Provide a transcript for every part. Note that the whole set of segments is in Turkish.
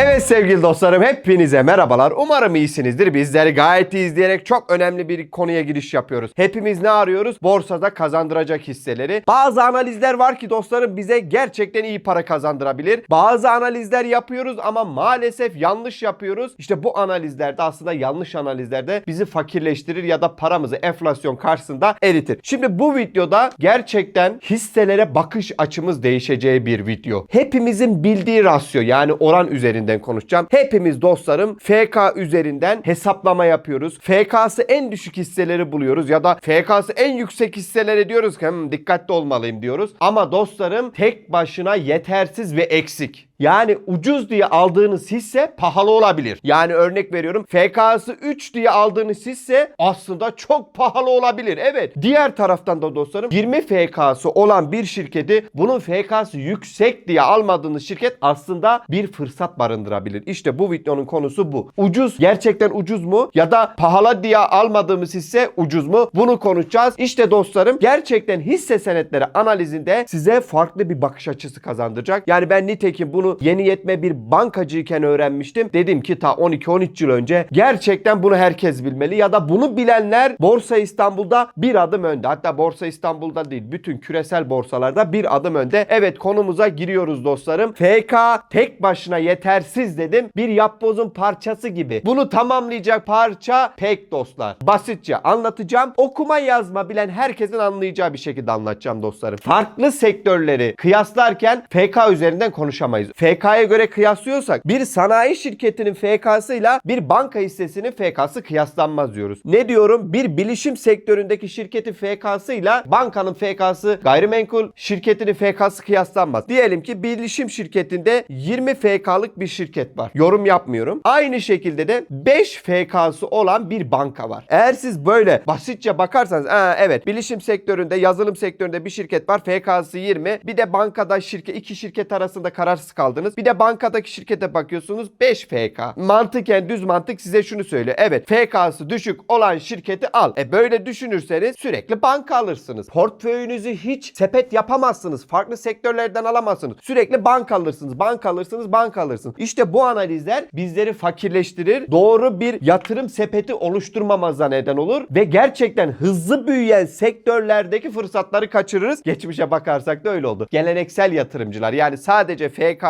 Evet sevgili dostlarım hepinize merhabalar. Umarım iyisinizdir. Bizleri gayet iyi izleyerek çok önemli bir konuya giriş yapıyoruz. Hepimiz ne arıyoruz? Borsada kazandıracak hisseleri. Bazı analizler var ki dostlarım bize gerçekten iyi para kazandırabilir. Bazı analizler yapıyoruz ama maalesef yanlış yapıyoruz. İşte bu analizlerde aslında yanlış analizlerde bizi fakirleştirir ya da paramızı enflasyon karşısında eritir. Şimdi bu videoda gerçekten hisselere bakış açımız değişeceği bir video. Hepimizin bildiği rasyo yani oran üzerinden konuşacağım. Hepimiz dostlarım FK üzerinden hesaplama yapıyoruz. FK'sı en düşük hisseleri buluyoruz ya da FK'sı en yüksek hisseleri diyoruz ki "Hmm, dikkatli olmalıyım diyoruz. Ama dostlarım tek başına yetersiz ve eksik. Yani ucuz diye aldığınız hisse pahalı olabilir. Yani örnek veriyorum FK'sı 3 diye aldığınız hisse aslında çok pahalı olabilir. Evet. Diğer taraftan da dostlarım 20 FK'sı olan bir şirketi bunun FK'sı yüksek diye almadığınız şirket aslında bir fırsat barındırabilir. İşte bu videonun konusu bu. Ucuz gerçekten ucuz mu ya da pahalı diye almadığımız hisse ucuz mu? Bunu konuşacağız. İşte dostlarım gerçekten hisse senetleri analizinde size farklı bir bakış açısı kazandıracak. Yani ben nitekim bunu yeni yetme bir bankacıyken öğrenmiştim. Dedim ki ta 12-13 yıl önce gerçekten bunu herkes bilmeli ya da bunu bilenler Borsa İstanbul'da bir adım önde. Hatta Borsa İstanbul'da değil bütün küresel borsalarda bir adım önde. Evet konumuza giriyoruz dostlarım. FK tek başına yetersiz dedim. Bir yapbozun parçası gibi. Bunu tamamlayacak parça pek dostlar. Basitçe anlatacağım. Okuma yazma bilen herkesin anlayacağı bir şekilde anlatacağım dostlarım. Farklı sektörleri kıyaslarken FK üzerinden konuşamayız. FK'ya göre kıyaslıyorsak bir sanayi şirketinin FK'sıyla bir banka hissesinin FK'sı kıyaslanmaz diyoruz. Ne diyorum? Bir bilişim sektöründeki şirketin FK'sıyla bankanın FK'sı gayrimenkul şirketinin FK'sı kıyaslanmaz. Diyelim ki bilişim şirketinde 20 FK'lık bir şirket var. Yorum yapmıyorum. Aynı şekilde de 5 FK'sı olan bir banka var. Eğer siz böyle basitçe bakarsanız "Aa, evet bilişim sektöründe yazılım sektöründe bir şirket var FK'sı 20 bir de bankada şirket iki şirket arasında kararsız kaldınız. Bir de bankadaki şirkete bakıyorsunuz 5 FK. Mantıken düz mantık size şunu söylüyor. Evet FK'sı düşük olan şirketi al. E böyle düşünürseniz sürekli banka alırsınız. Portföyünüzü hiç sepet yapamazsınız. Farklı sektörlerden alamazsınız. Sürekli banka alırsınız. Banka alırsınız, banka alırsınız. İşte bu analizler bizleri fakirleştirir. Doğru bir yatırım sepeti oluşturmamamıza neden olur ve gerçekten hızlı büyüyen sektörlerdeki fırsatları kaçırırız. Geçmişe bakarsak da öyle oldu. Geleneksel yatırımcılar yani sadece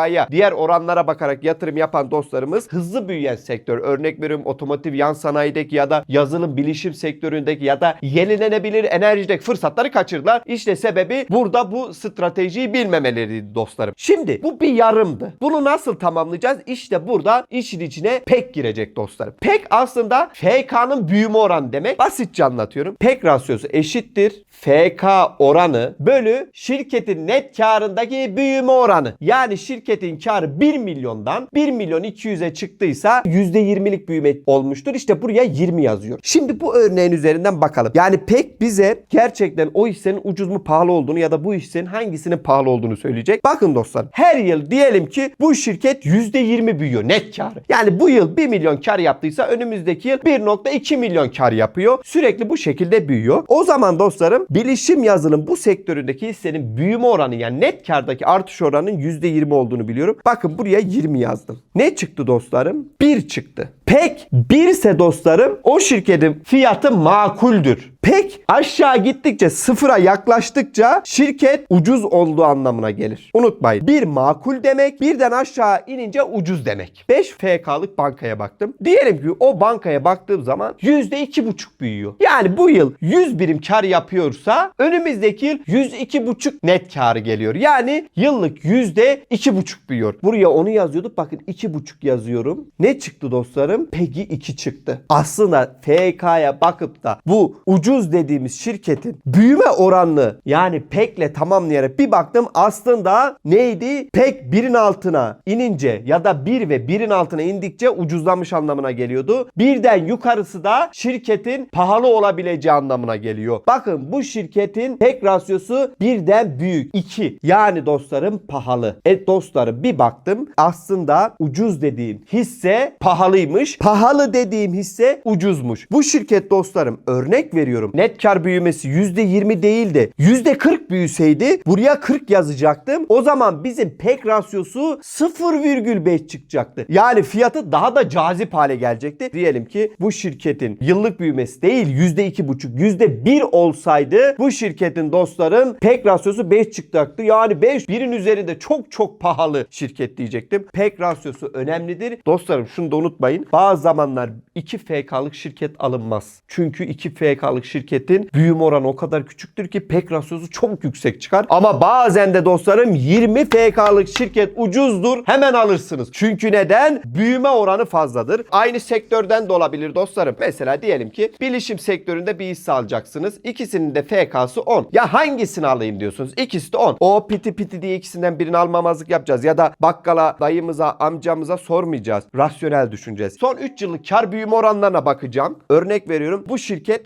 FK'ya diğer oranlara bakarak yatırım yapan dostlarımız hızlı büyüyen sektör örnek veriyorum otomotiv yan sanayideki ya da yazılım bilişim sektöründeki ya da yenilenebilir enerjideki fırsatları kaçırdılar. İşte sebebi burada bu stratejiyi bilmemeleriydi dostlarım. Şimdi bu bir yarımdı. Bunu nasıl tamamlayacağız? İşte burada işin içine PEK girecek dostlarım. PEK aslında FK'nın büyüme oranı demek. Basitçe anlatıyorum. PEK rasyosu eşittir FK oranı bölü şirketin net karındaki büyüme oranı. Yani şirketin karı 1 milyondan 1 milyon 200'e çıktıysa %20'lik büyüme olmuştur. İşte buraya 20 yazıyor. Şimdi bu örneğin üzerinden bakalım. Yani PEK bize gerçekten o hissenin ucuz mu pahalı olduğunu ya da bu hissenin hangisinin pahalı olduğunu söyleyecek. Bakın dostlar her yıl diyelim ki bu şirket %20 büyüyor net karı. Yani bu yıl 1 milyon kar yaptıysa önümüzdeki yıl 1.2 milyon kar yapıyor. Sürekli bu şekilde büyüyor. O zaman dostlarım bilişim yazılım bu sektöründeki hissenin büyüme oranı yani net kardaki artış oranının %20 olduğunu biliyorum. Bakın buraya 20 yazdım. Ne çıktı dostlarım? 1 çıktı. Pek 1 ise dostlarım o şirketin fiyatı makuldür. Pek aşağı gittikçe sıfıra yaklaştıkça şirket ucuz olduğu anlamına gelir. Unutmayın. Bir makul demek birden aşağı inince ucuz demek. 5 FK'lık bankaya baktım. Diyelim ki o bankaya baktığım zaman %2,5 büyüyor. Yani bu yıl 100 birim kar yapıyorsa önümüzdeki yıl 102,5 net karı geliyor. Yani yıllık %2,5 büyüyor. Buraya onu yazıyorduk. Bakın 2,5 yazıyorum. Ne çıktı dostlarım? Pegi 2 çıktı. Aslında FK'ya bakıp da bu ucuz dediğimiz şirketin büyüme oranını yani PEK'le tamamlayarak bir baktım aslında neydi? PEK birin altına inince ya da 1 ve birin altına indikçe ucuzlamış anlamına geliyordu. Birden yukarısı da şirketin pahalı olabileceği anlamına geliyor. Bakın bu şirketin PEK rasyosu birden büyük. 2. Yani dostlarım pahalı. E dostlarım bir baktım aslında ucuz dediğim hisse pahalıymış. Pahalı dediğim hisse ucuzmuş. Bu şirket dostlarım örnek veriyorum veriyorum. Net kar büyümesi %20 değil de %40 büyüseydi buraya 40 yazacaktım. O zaman bizim PEK rasyosu 0,5 çıkacaktı. Yani fiyatı daha da cazip hale gelecekti. Diyelim ki bu şirketin yıllık büyümesi değil %2,5 %1 olsaydı bu şirketin dostlarım PEK rasyosu 5 çıkacaktı. Yani 5 birin üzerinde çok çok pahalı şirket diyecektim. PEK rasyosu önemlidir. Dostlarım şunu da unutmayın. Bazı zamanlar 2 FK'lık şirket alınmaz. Çünkü 2 FK'lık şirketin büyüme oranı o kadar küçüktür ki PEK rasyosu çok yüksek çıkar. Ama bazen de dostlarım 20 FK'lık şirket ucuzdur. Hemen alırsınız. Çünkü neden? Büyüme oranı fazladır. Aynı sektörden de olabilir dostlarım. Mesela diyelim ki bilişim sektöründe bir hisse alacaksınız. İkisinin de FK'sı 10. Ya hangisini alayım diyorsunuz? İkisi de 10. O piti piti diye ikisinden birini almamazlık yapacağız. Ya da bakkala, dayımıza, amcamıza sormayacağız. Rasyonel düşüneceğiz. Son 3 yıllık kar büyüme oranlarına bakacağım. Örnek veriyorum. Bu şirket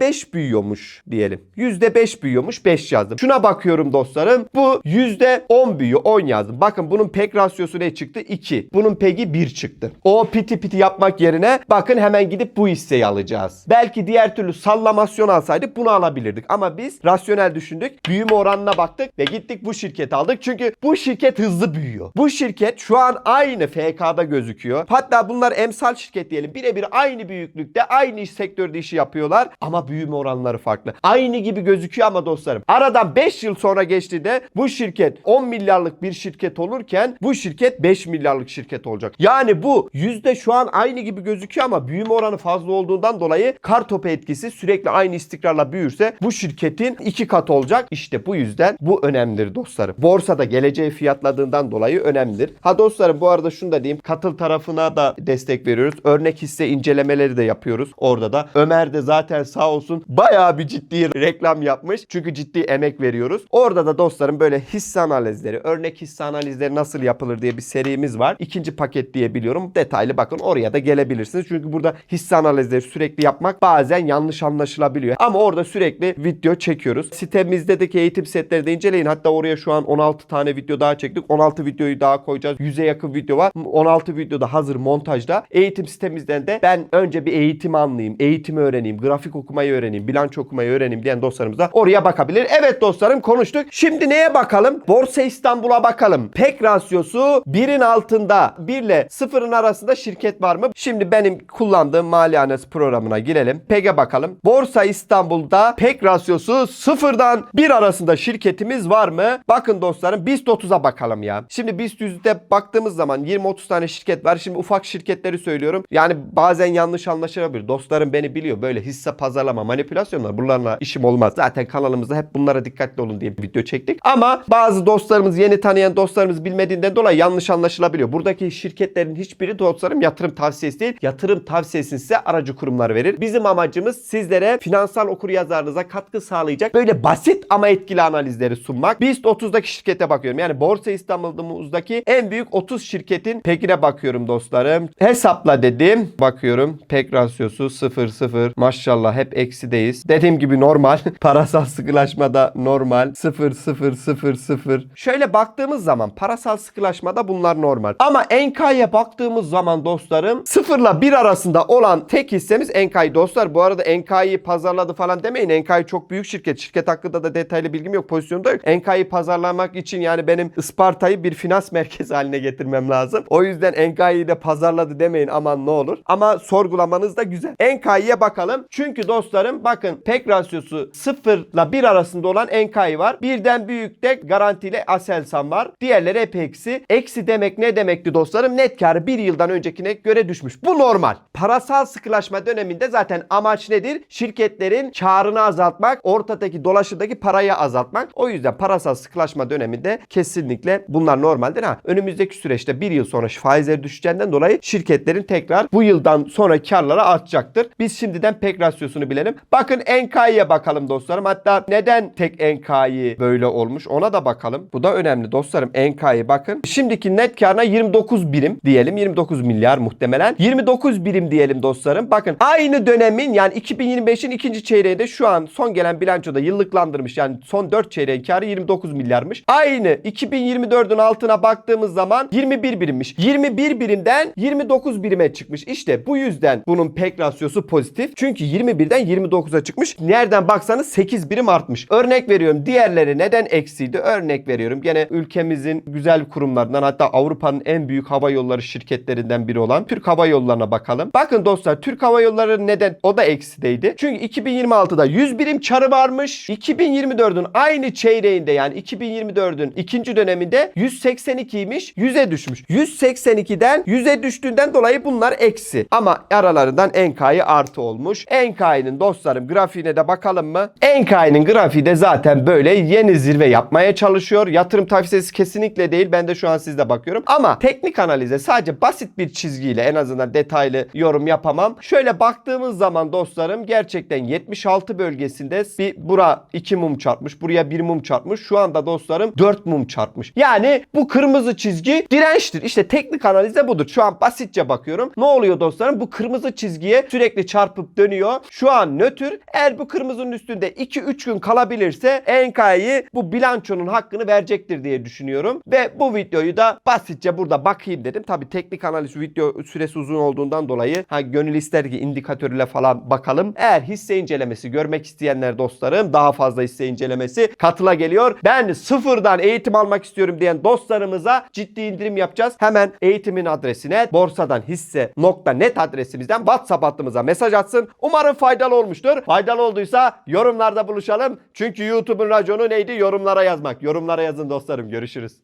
%5 büyüyormuş diyelim. %5 büyüyormuş 5 yazdım. Şuna bakıyorum dostlarım. Bu %10 büyüyor 10 yazdım. Bakın bunun pek rasyosu ne çıktı? 2. Bunun peki 1 çıktı. O piti piti yapmak yerine bakın hemen gidip bu hisseyi alacağız. Belki diğer türlü sallamasyon alsaydık bunu alabilirdik. Ama biz rasyonel düşündük. Büyüme oranına baktık ve gittik bu şirketi aldık. Çünkü bu şirket hızlı büyüyor. Bu şirket şu an aynı FK'da gözüküyor. Hatta bunlar emsal şirket diyelim. Birebir aynı büyüklükte aynı iş sektörde işi yapıyorlar ama büyüme oranları farklı. Aynı gibi gözüküyor ama dostlarım. Aradan 5 yıl sonra geçtiğinde bu şirket 10 milyarlık bir şirket olurken bu şirket 5 milyarlık şirket olacak. Yani bu yüzde şu an aynı gibi gözüküyor ama büyüme oranı fazla olduğundan dolayı kar topu etkisi sürekli aynı istikrarla büyürse bu şirketin iki kat olacak. İşte bu yüzden bu önemlidir dostlarım. Borsada geleceği fiyatladığından dolayı önemlidir. Ha dostlarım bu arada şunu da diyeyim. Katıl tarafına da destek veriyoruz. Örnek hisse incelemeleri de yapıyoruz orada da. Ömer de zaten sağ olsun bayağı bir ciddi reklam yapmış. Çünkü ciddi emek veriyoruz. Orada da dostlarım böyle hisse analizleri, örnek hisse analizleri nasıl yapılır diye bir serimiz var. İkinci paket diye biliyorum. Detaylı bakın oraya da gelebilirsiniz. Çünkü burada hisse analizleri sürekli yapmak bazen yanlış anlaşılabiliyor. Ama orada sürekli video çekiyoruz. Sitemizdeki eğitim setleri de inceleyin. Hatta oraya şu an 16 tane video daha çektik. 16 videoyu daha koyacağız. 100'e yakın video var. 16 videoda hazır montajda. Eğitim sitemizden de ben önce bir eğitim anlayayım, eğitimi öğreneyim, grafik okumayı öğreneyim, bilanço okumayı öğreneyim diyen dostlarımız da oraya bakabilir. Evet dostlarım konuştuk. Şimdi neye bakalım? Borsa İstanbul'a bakalım. PEK rasyosu 1'in altında 1 ile 0'ın arasında şirket var mı? Şimdi benim kullandığım malihanesi programına girelim. PEK'e bakalım. Borsa İstanbul'da PEK rasyosu 0'dan 1 arasında şirketimiz var mı? Bakın dostlarım BIST 30'a bakalım ya. Şimdi BIST 100'de baktığımız zaman 20-30 tane şirket var. Şimdi ufak şirketleri söylüyorum. Yani bazen yanlış anlaşılabilir. Dostlarım beni biliyor. Böyle hisse pazarlama, manipülasyonlar. Bunlarla işim olmaz. Zaten kanalımızda hep bunlara dikkatli olun diye bir video çektik. Ama bazı dostlarımız, yeni tanıyan dostlarımız bilmediğinden dolayı yanlış anlaşılabiliyor. Buradaki şirketlerin hiçbiri dostlarım yatırım tavsiyesi değil. Yatırım tavsiyesini size aracı kurumlar verir. Bizim amacımız sizlere finansal okuryazarlığınıza katkı sağlayacak böyle basit ama etkili analizleri sunmak. BIST 30'daki şirkete bakıyorum. Yani Borsa İstanbul'daki en büyük 30 şirketin pekine bakıyorum dostlarım. Hesapla dedim. Bakıyorum. Pek rasyosu 0 0. Maşallah hep eksideyiz. Dediğim gibi normal. Parasal sıkılaşmada normal. 0 0 0 0. Şöyle baktığımız zaman parasal sıkılaşmada bunlar normal. Ama Enkai'ye baktığımız zaman dostlarım 0 ile 1 arasında olan tek hissemiz Enkai dostlar. Bu arada Enkai'yi pazarladı falan demeyin. Enkai çok büyük şirket. Şirket hakkında da detaylı bilgim yok. Pozisyonda yok. Enkai'yi pazarlamak için yani benim Isparta'yı bir finans merkezi haline getirmem lazım. O yüzden Enkai'yi de pazarladı demeyin aman ne olur. Ama sorgulamanız da güzel. Enkai'ye bakalım. Çünkü dostlarım bakın pek rasyosu 0 ile 1 arasında olan Enkai var. Birden büyük de garantiyle Aselsan var. Diğerleri hep eksi. Eksi demek ne demekti dostlarım? Net karı bir yıldan öncekine göre düşmüş. Bu normal. Parasal sıkılaşma döneminde zaten amaç nedir? Şirketlerin karını azaltmak, ortadaki dolaşıdaki parayı azaltmak. O yüzden parasal sıkılaşma döneminde kesinlikle bunlar normaldir ha. Önümüzdeki süreçte bir yıl sonra faizleri düşeceğinden dolayı şirketlerin tekrar bu yıldan sonra karları artacaktır. Biz şimdiden pek rasyosunu bilelim. Bakın Enkai'ye bakalım dostlarım. Hatta neden tek Enkai böyle olmuş ona da bakalım. Bu da önemli dostlarım. Enkai bakın. Şimdiki net karına 29 birim diyelim. 29 milyar muhtemelen. 29 birim diyelim dostlarım. Bakın aynı dönemin yani 2025'in ikinci çeyreğinde şu an son gelen bilançoda yıllıklandırmış. Yani son 4 çeyreğin karı 29 milyarmış. Aynı 2024'ün altına baktığımız zaman 21 birimmiş. 21 birimden 29 birime çıkmış. İşte bu yüzden bunun pek rasyosu pozitif. Çünkü 21'den 29'a çıkmış. Nereden baksanız 8 birim artmış. Örnek veriyorum. Diğerleri neden eksiydi? Örnek veriyorum. Gene ülkemizin güzel kurumlarından hatta Avrupa'nın en büyük hava yolları şirketlerinden biri olan Türk Hava Yolları'na bakalım. Bakın dostlar Türk Hava Yolları neden o da eksideydi? Çünkü 2026'da 100 birim çarı varmış. 2024'ün aynı çeyreğinde yani 2024'ün ikinci döneminde 182'ymiş 100'e düşmüş. 182'den 100'e düştüğünden dolayı bunlar eksi. Ama aralarından Enka'yı artı olmuş. Enka'nın dostlarım grafiğine de bakalım mı? Enka'nın grafiği de zaten böyle yeni zirve yapmaya çalışıyor. Yatırım tavsiyesi kesinlikle değil. Ben de şu an sizde bakıyorum. Ama teknik analize sadece basit bir çizgiyle en azından detaylı yorum yapamam. Şöyle baktığımız zaman dostlarım gerçekten 76 bölgesinde bir bura 2 mum çarpmış. Buraya 1 mum çarpmış. Şu anda dostlarım 4 mum çarpmış. Yani bu kırmızı çizgi dirençtir. İşte teknik analize budur. Şu an basitçe bakıyorum. Ne oluyor dostlarım? Bu kırmızı çizgiye sürekli çarpıp dönüyor. Şu an nötr. Eğer bu kırmızının üstünde 2-3 gün kalabilirse Enka'yı bu bilançonun hakkını verecektir diye düşünüyorum. Ve bu videoyu da basitçe burada bakayım dedim. Tabi teknik analiz video süresi uzun olduğundan dolayı ha gönül ister ki indikatörüyle falan bakalım. Eğer hisse incelemesi görmek isteyenler dostlarım daha fazla hisse incelemesi katıla geliyor. Ben sıfırdan eğitim almak istiyorum diyen dostlarımıza ciddi indirim yapacağız. Hemen eğitimin adresine borsadan hisse net adresimizden WhatsApp hattımıza mesaj atsın. Umarım faydalı olmuştur. Faydalı olduysa yorumlarda buluşalım. Çünkü YouTube'un raconu neydi? Yorumlara yazmak. Yorumlara yazın dostlarım. Görüşürüz.